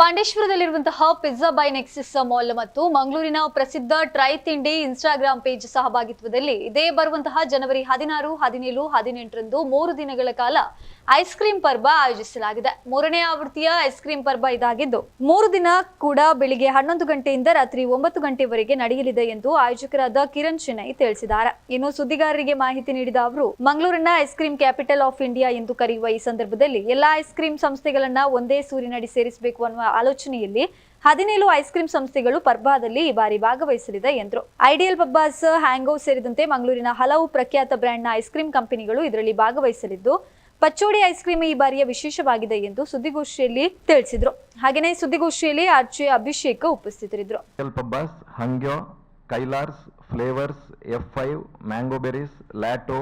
ಪಾಂಡೇಶ್ವರದಲ್ಲಿರುವಂತಹ pizza by Nexus mall ಮತ್ತು ಮಂಗಳೂರಿನ ಪ್ರಸಿದ್ಧ ಟ್ರೈ ತಿಂಡಿ ಇನ್ಸ್ಟಾಗ್ರಾಂ ಪೇಜ್ ಸಹಭಾಗಿತ್ವದಲ್ಲಿ ಇದೇ ಬರುವಂತಹ ಜನವರಿ ಹದಿನಾರು, ಹದಿನೇಳು, ಹದಿನೆಂಟರಂದು ಮೂರು ದಿನಗಳ ಕಾಲ ಐಸ್ ಕ್ರೀಂ ಪರ್ವ ಆಯೋಜಿಸಲಾಗಿದೆ. ಮೂರನೇ ಆವೃತ್ತಿಯ ಐಸ್ ಕ್ರೀಂ ಪರ್ವ ಇದಾಗಿದ್ದು, ಮೂರು ದಿನ ಕೂಡ ಬೆಳಿಗ್ಗೆ ಹನ್ನೊಂದು ಗಂಟೆಯಿಂದ ರಾತ್ರಿ ಒಂಬತ್ತು ಗಂಟೆವರೆಗೆ ನಡೆಯಲಿದೆ ಎಂದು ಆಯೋಜಕರಾದ ಕಿರಣ್ ಚೆನ್ನೈ ತಿಳಿಸಿದ್ದಾರೆ. ಇನ್ನು ಸುದ್ದಿಗಾರರಿಗೆ ಮಾಹಿತಿ ನೀಡಿದ ಅವರು, ಮಂಗಳೂರಿನ ice cream capital of India ಎಂದು ಕರೆಯುವ ಈ ಸಂದರ್ಭದಲ್ಲಿ ಎಲ್ಲಾ ಐಸ್ ಕ್ರೀಂ ಸಂಸ್ಥೆಗಳನ್ನ ಒಂದೇ ಸೂರಿನಡಿ ಸೇರಿಸಬೇಕು ಅನ್ನುವ ಆಲೋಚನೆಯಲ್ಲಿ ಹದಿನೇಳು ಐಸ್ ಕ್ರೀಂ ಸಂಸ್ಥೆಗಳು ಪರ್ಬಾದಲ್ಲಿ ಈ ಬಾರಿ ಭಾಗವಹಿಸಲಿದೆ ಎಂದರು. ಐಡಿಯಲ್ ಪಬ್ಬಾಸ್ ಹ್ಯಾಂಗೋ ಸೇರಿದಂತೆ ಮಂಗಳೂರಿನ ಹಲವು ಪ್ರಖ್ಯಾತ ಬ್ರ್ಯಾಂಡ್ನ ಐಸ್ ಕ್ರೀಂ ಕಂಪನಿಗಳು ಇದರಲ್ಲಿ ಭಾಗವಹಿಸಲಿದ್ದು, ಪಚ್ಚೋಡಿ ಐಸ್ ಕ್ರೀಮ್ ಈ ಬಾರಿಯ ವಿಶೇಷವಾಗಿದೆ ಎಂದು ಸುದ್ದಿಗೋಷ್ಠಿಯಲ್ಲಿ ತಿಳಿಸಿದ್ರು. ಹಾಗೆಯೇ ಸುದ್ದಿಗೋಷ್ಠಿಯಲ್ಲಿ ಆರ್ಜೆ ಅಭಿಷೇಕ್ ಉಪಸ್ಥಿತರಿದ್ದರು. ಕೈಲಾರ್ಸ್ flavours F five mango berries ಲ್ಯಾಟೋ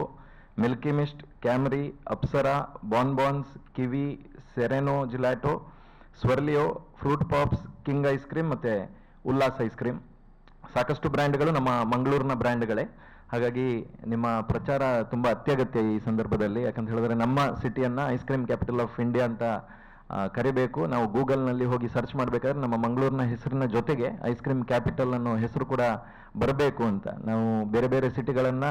Milky Mist ಕ್ಯಾಮ್ರಿ ಅಪ್ಸರಾ ಬಾನ್ಬಾನ್ಸ್ ಕಿವಿ ಸೆರೆನೋ gelato ಸ್ವರ್ಲಿಯೋ fruit pops king ice cream ಮತ್ತು ಉಲ್ಲಾಸ್ ಐಸ್ ಕ್ರೀಮ್ ಸಾಕಷ್ಟು ಬ್ರ್ಯಾಂಡ್ಗಳು ನಮ್ಮ ಮಂಗಳೂರಿನ ಬ್ರ್ಯಾಂಡ್ಗಳೇ. ಹಾಗಾಗಿ ನಿಮ್ಮ ಪ್ರಚಾರ ತುಂಬ ಅತ್ಯಗತ್ಯ ಈ ಸಂದರ್ಭದಲ್ಲಿ. ಯಾಕಂತ ಹೇಳಿದ್ರೆ ನಮ್ಮ ಸಿಟಿಯನ್ನು ice cream capital of India ಅಂತ ಕರಿಬೇಕು. ನಾವು ಗೂಗಲ್ನಲ್ಲಿ ಹೋಗಿ ಸರ್ಚ್ ಮಾಡಬೇಕಾದ್ರೆ ನಮ್ಮ ಮಂಗಳೂರಿನ ಹೆಸರಿನ ಜೊತೆಗೆ ಐಸ್ ಕ್ರೀಮ್ ಕ್ಯಾಪಿಟಲ್ ಅನ್ನೋ ಹೆಸರು ಕೂಡ ಬರಬೇಕು ಅಂತ. ನಾವು ಬೇರೆ ಬೇರೆ ಸಿಟಿಗಳನ್ನು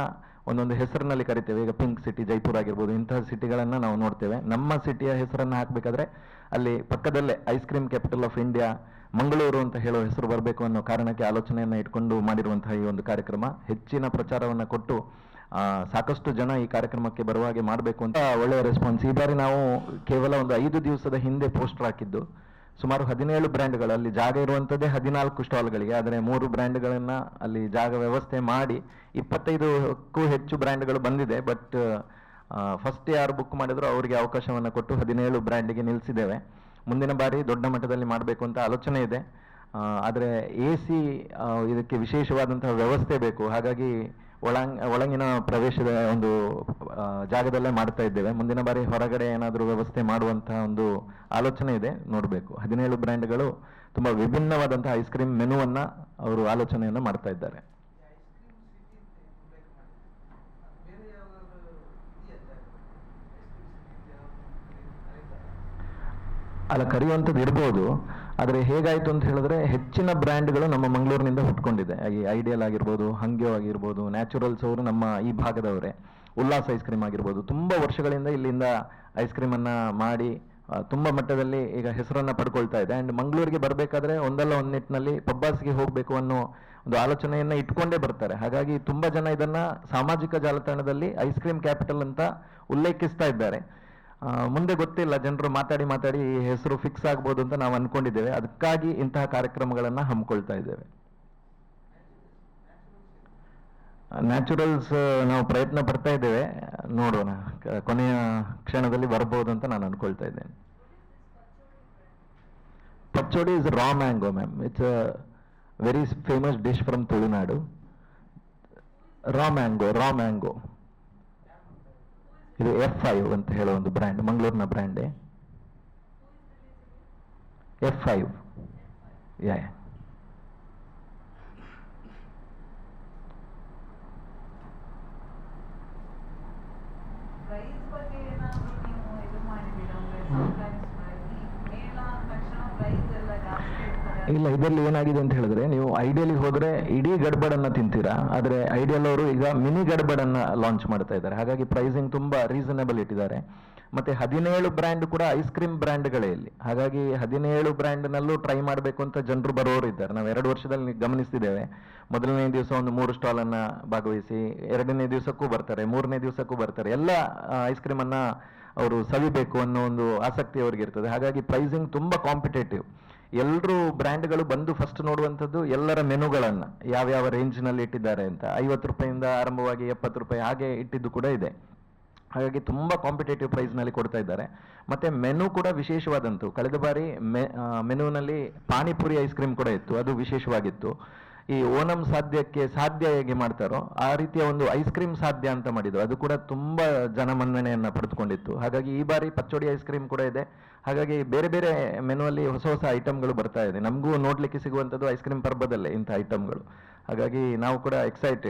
ಒಂದೊಂದು ಹೆಸರಿನಲ್ಲಿ ಕರಿತೇವೆ. ಈಗ ಪಿಂಕ್ ಸಿಟಿ ಜೈಪುರ್ ಆಗಿರ್ಬೋದು, ಇಂತಹ ಸಿಟಿಗಳನ್ನು ನಾವು ನೋಡ್ತೇವೆ. ನಮ್ಮ ಸಿಟಿಯ ಹೆಸರನ್ನು ಹಾಕಬೇಕಾದ್ರೆ ಅಲ್ಲಿ ಪಕ್ಕದಲ್ಲೇ ice cream capital of India Mangaluru ಅಂತ ಹೇಳೋ ಹೆಸರು ಬರಬೇಕು ಅನ್ನೋ ಕಾರಣಕ್ಕೆ ಆಲೋಚನೆಯನ್ನು ಇಟ್ಕೊಂಡು ಮಾಡಿರುವಂತಹ ಈ ಒಂದು ಕಾರ್ಯಕ್ರಮ ಹೆಚ್ಚಿನ ಪ್ರಚಾರವನ್ನು ಕೊಟ್ಟು ಸಾಕಷ್ಟು ಜನ ಈ ಕಾರ್ಯಕ್ರಮಕ್ಕೆ ಬರುವ ಹಾಗೆ ಮಾಡಬೇಕು ಅಂತ ಒಳ್ಳೆಯ ರೆಸ್ಪಾನ್ಸ್ ಈ ಬಾರಿ ನಾವು ಕೇವಲ ಒಂದು ಐದು ದಿವಸದ ಹಿಂದೆ ಪೋಸ್ಟರ್ ಹಾಕಿದ್ದು. ಸುಮಾರು ಹದಿನೇಳು ಬ್ರ್ಯಾಂಡ್ಗಳು ಅಲ್ಲಿ ಜಾಗ ಇರುವಂಥದ್ದೇ ಹದಿನಾಲ್ಕು ಸ್ಟಾಲ್ಗಳಿಗೆ. ಆದರೆ ಮೂರು ಬ್ರ್ಯಾಂಡ್ಗಳನ್ನು ಅಲ್ಲಿ ಜಾಗ ವ್ಯವಸ್ಥೆ ಮಾಡಿ ಇಪ್ಪತ್ತೈದಕ್ಕೂ ಹೆಚ್ಚು ಬ್ರ್ಯಾಂಡ್ಗಳು ಬಂದಿದೆ. ಬಟ್ ಫಸ್ಟ್ ಯಾರು ಬುಕ್ ಮಾಡಿದ್ರು ಅವರಿಗೆ ಅವಕಾಶವನ್ನು ಕೊಟ್ಟು ಹದಿನೇಳು ಬ್ರ್ಯಾಂಡಿಗೆ ನಿಲ್ಲಿಸಿದ್ದೇವೆ ಮುಂದಿನ ಬಾರಿ ದೊಡ್ಡ ಮಟ್ಟದಲ್ಲಿ ಮಾಡಬೇಕು ಅಂತ ಆಲೋಚನೆ ಇದೆ. ಆದರೆ ಎ ಸಿ ಇದಕ್ಕೆ ವಿಶೇಷವಾದಂತಹ ವ್ಯವಸ್ಥೆ ಬೇಕು. ಹಾಗಾಗಿ ಒಳಂಗ್ ಒಳಗಿನ ಪ್ರವೇಶದ ಒಂದು ಜಾಗದಲ್ಲೇ ಮಾಡ್ತಾ ಇದ್ದೇವೆ. ಮುಂದಿನ ಬಾರಿ ಹೊರಗಡೆ ಏನಾದರೂ ವ್ಯವಸ್ಥೆ ಮಾಡುವಂತಹ ಒಂದು ಆಲೋಚನೆ ಇದೆ, ನೋಡಬೇಕು. ಹದಿನೇಳು ಬ್ರ್ಯಾಂಡ್ಗಳು ತುಂಬ ವಿಭಿನ್ನವಾದಂತಹ ಐಸ್ ಕ್ರೀಮ್ ಮೆನುವನ್ನು ಅವರು ಆಲೋಚನೆಯನ್ನು ಮಾಡ್ತಾ ಇದ್ದಾರೆ. ಅಲ್ಲ, ಕರೆಯುವಂಥದ್ದು ಇರ್ಬೋದು. ಆದರೆ ಹೇಗಾಯಿತು ಅಂತ ಹೇಳಿದ್ರೆ ಹೆಚ್ಚಿನ ಬ್ರ್ಯಾಂಡ್ಗಳು ನಮ್ಮ ಮಂಗಳೂರಿನಿಂದ ಹುಟ್ಕೊಂಡಿದೆ. ಈ ಐಡಿಯಲ್ ಆಗಿರ್ಬೋದು ಹಂಗ್ಯೋ ಆಗಿರ್ಬೋದು ನ್ಯಾಚುರಲ್ಸ್ ಅವರು ನಮ್ಮ ಈ ಭಾಗದವರೇ. ಉಲ್ಲಾಸ್ ಐಸ್ ಕ್ರೀಮ್ ಆಗಿರ್ಬೋದು. ತುಂಬ ವರ್ಷಗಳಿಂದ ಇಲ್ಲಿಂದ ಐಸ್ ಕ್ರೀಮನ್ನು ಮಾಡಿ ತುಂಬ ಮಟ್ಟದಲ್ಲಿ ಈಗ ಹೆಸರನ್ನು ಪಡ್ಕೊಳ್ತಾ ಇದೆ. ಆ್ಯಂಡ್ ಮಂಗಳೂರಿಗೆ ಬರಬೇಕಾದ್ರೆ ಒಂದಲ್ಲ ಒಂದು ನಿಟ್ಟಿನಲ್ಲಿ ಪಬ್ಬಾಸ್ಗೆ ಹೋಗಬೇಕು ಅನ್ನೋ ಒಂದು ಆಲೋಚನೆಯನ್ನು ಇಟ್ಕೊಂಡೇ ಬರ್ತಾರೆ. ಹಾಗಾಗಿ ತುಂಬ ಜನ ಇದನ್ನು ಸಾಮಾಜಿಕ ಜಾಲತಾಣದಲ್ಲಿ ಐಸ್ ಕ್ರೀಮ್ ಕ್ಯಾಪಿಟಲ್ ಅಂತ ಉಲ್ಲೇಖಿಸ್ತಾ ಇದ್ದಾರೆ. ಮುಂದೆ ಗೊತ್ತಿಲ್ಲ, ಜನರು ಮಾತಾಡಿ ಮಾತಾಡಿ ಹೆಸರು ಫಿಕ್ಸ್ ಆಗ್ಬೋದು ಅಂತ ನಾವು ಅನ್ಕೊಂಡಿದ್ದೇವೆ. ಅದಕ್ಕಾಗಿ ಇಂತಹ ಕಾರ್ಯಕ್ರಮಗಳನ್ನು ಹಮ್ಮಿಕೊಳ್ತಾ ಇದ್ದೇವೆ. ನ್ಯಾಚುರಲ್ಸ್ ನಾವು ಪ್ರಯತ್ನ ಪಡ್ತಾ ಇದ್ದೇವೆ. ನೋಡೋಣ ಕೊನೆಯ ಕ್ಷಣದಲ್ಲಿ ಬರ್ಬೋದು ಅಂತ ನಾನು ಅನ್ಕೊಳ್ತಾ ಇದ್ದೇನೆ. Pachchodi is raw mango ma'am it's a very famous dish from Tulunadu raw mango raw mango ಇದು ಎಫ್ ಫೈವ್ ಅಂತ ಹೇಳೋ ಒಂದು ಬ್ರ್ಯಾಂಡ್ ಮಂಗಳೂರಿನ ಬ್ರ್ಯಾಂಡೇ ಎಫ್ ಫೈವ್ ಯಾ ಪ್ರೈಸ್ ಬಗ್ಗೆ ಏನಾದ್ರು ನೀವು ಇದು ಮಾಡಿದ್ದೀರಾ ಅಂದ್ರೆ sometimes ಈ ಮೇಳ ಅಂದ ತಕ್ಷಣ ಪ್ರೈಸ್ ಎಲ್ಲ ಜಾಸ್ತಿ ಇರ್ತದೆ ಇಲ್ಲ, ಇದರಲ್ಲಿ ಏನಾಗಿದೆ ಅಂತ ಹೇಳಿದ್ರೆ, ನೀವು ಐಡಿಯಲಿ ಹೋದ್ರೆ ಇಡೀ ಗಡ್ಬಡನ್ನ ತಿಂತೀರಾ, ಆದ್ರೆ ಐಡಿಯಲ್ ಅವರು ಈಗ ಮಿನಿ ಗಡ್ಬಡನ್ನ ಲಾಂಚ್ ಮಾಡ್ತಾ ಇದ್ದಾರೆ. ಹಾಗಾಗಿ ಪ್ರೈಸಿಂಗ್ ತುಂಬಾ ರೀಸನಬಲ್ ಇಟ್ಟಿದ್ದಾರೆ. ಮತ್ತೆ ಹದಿನೇಳು ಬ್ರ್ಯಾಂಡ್ ಕೂಡ ಐಸ್ ಕ್ರೀಮ್ ಬ್ರ್ಯಾಂಡ್ಗಳೇ ಇಲ್ಲಿ. ಹಾಗಾಗಿ ಹದಿನೇಳು ಬ್ರ್ಯಾಂಡ್ನಲ್ಲೂ ಟ್ರೈ ಮಾಡಬೇಕು ಅಂತ ಜನರು ಬರೋರು ಇದ್ದಾರೆ. ನಾವು ಎರಡು ವರ್ಷದಲ್ಲಿ ಗಮನಿಸ್ತಿದ್ದೇವೆ. ಮೊದಲನೇ ದಿವಸ ಒಂದು ಮೂರು ಸ್ಟಾಲನ್ನು ಭಾಗವಹಿಸಿ, ಎರಡನೇ ದಿವಸಕ್ಕೂ ಬರ್ತಾರೆ, ಮೂರನೇ ದಿವಸಕ್ಕೂ ಬರ್ತಾರೆ. ಎಲ್ಲ ಐಸ್ ಕ್ರೀಮನ್ನು ಅವರು ಸವಿಬೇಕು ಅನ್ನೋ ಒಂದು ಆಸಕ್ತಿ ಅವ್ರಿಗೆ ಇರ್ತದೆ. ಹಾಗಾಗಿ ಪ್ರೈಸಿಂಗ್ ತುಂಬ ಕಾಂಪಿಟೇಟಿವ್ ಎಲ್ಲರೂ ಬ್ರ್ಯಾಂಡ್ಗಳು ಬಂದು ಫಸ್ಟ್ ನೋಡುವಂಥದ್ದು ಎಲ್ಲರ ಮೆನುಗಳನ್ನು ಯಾವ್ಯಾವ ರೇಂಜ್ನಲ್ಲಿ ಇಟ್ಟಿದ್ದಾರೆ ಅಂತ. ಐವತ್ತು ರೂಪಾಯಿಂದ ಆರಂಭವಾಗಿ ಎಪ್ಪತ್ತು ರೂಪಾಯಿ ಹಾಗೆ ಇಟ್ಟಿದ್ದು ಕೂಡ ಇದೆ. ಹಾಗಾಗಿ ತುಂಬ ಕಾಂಪಿಟೇಟಿವ್ ಪ್ರೈಸ್ನಲ್ಲಿ ಕೊಡ್ತಾ ಇದ್ದಾರೆ. ಮತ್ತು ಮೆನು ಕೂಡ ವಿಶೇಷವಾದಂತು. ಕಳೆದ ಬಾರಿ ಮೆ ಮೆನುವಿನಲ್ಲಿ ಪಾನಿಪುರಿ ಐಸ್ ಕ್ರೀಮ್ ಕೂಡ ಇತ್ತು. ಅದು ವಿಶೇಷವಾಗಿತ್ತು. ಈ ಓಣಂ ಸಾಧ್ಯಕ್ಕೆ ಸಾಧ್ಯ ಹೇಗೆ ಮಾಡ್ತಾರೋ, ಆ ರೀತಿಯ ಒಂದು ಐಸ್ ಕ್ರೀಮ್ ಸಾಧ್ಯ ಅಂತ ಮಾಡಿದ್ರು. ಅದು ಕೂಡ ತುಂಬಾ ಜನಮನ್ನಣೆಯನ್ನು ಪಡೆದುಕೊಂಡಿತ್ತು. ಹಾಗಾಗಿ ಈ ಬಾರಿ ಪಚ್ಚೋಡಿ ಐಸ್ ಕ್ರೀಮ್ ಕೂಡ ಇದೆ. ಹಾಗಾಗಿ ಬೇರೆ ಬೇರೆ ಮೆನುವಲ್ಲಿ ಹೊಸ ಹೊಸ ಐಟಮ್ಗಳು ಬರ್ತಾ ಇದೆ. ನಮಗೂ ನೋಡಲಿಕ್ಕೆ ಸಿಗುವಂಥದ್ದು ಐಸ್ ಕ್ರೀಮ್ ಪರ್ಬದಲ್ಲೇ ಇಂಥ ಐಟಮ್ಗಳು ಹಾಗಾಗಿ ನಾವು ಕೂಡ ಎಕ್ಸೈಟೆಡ್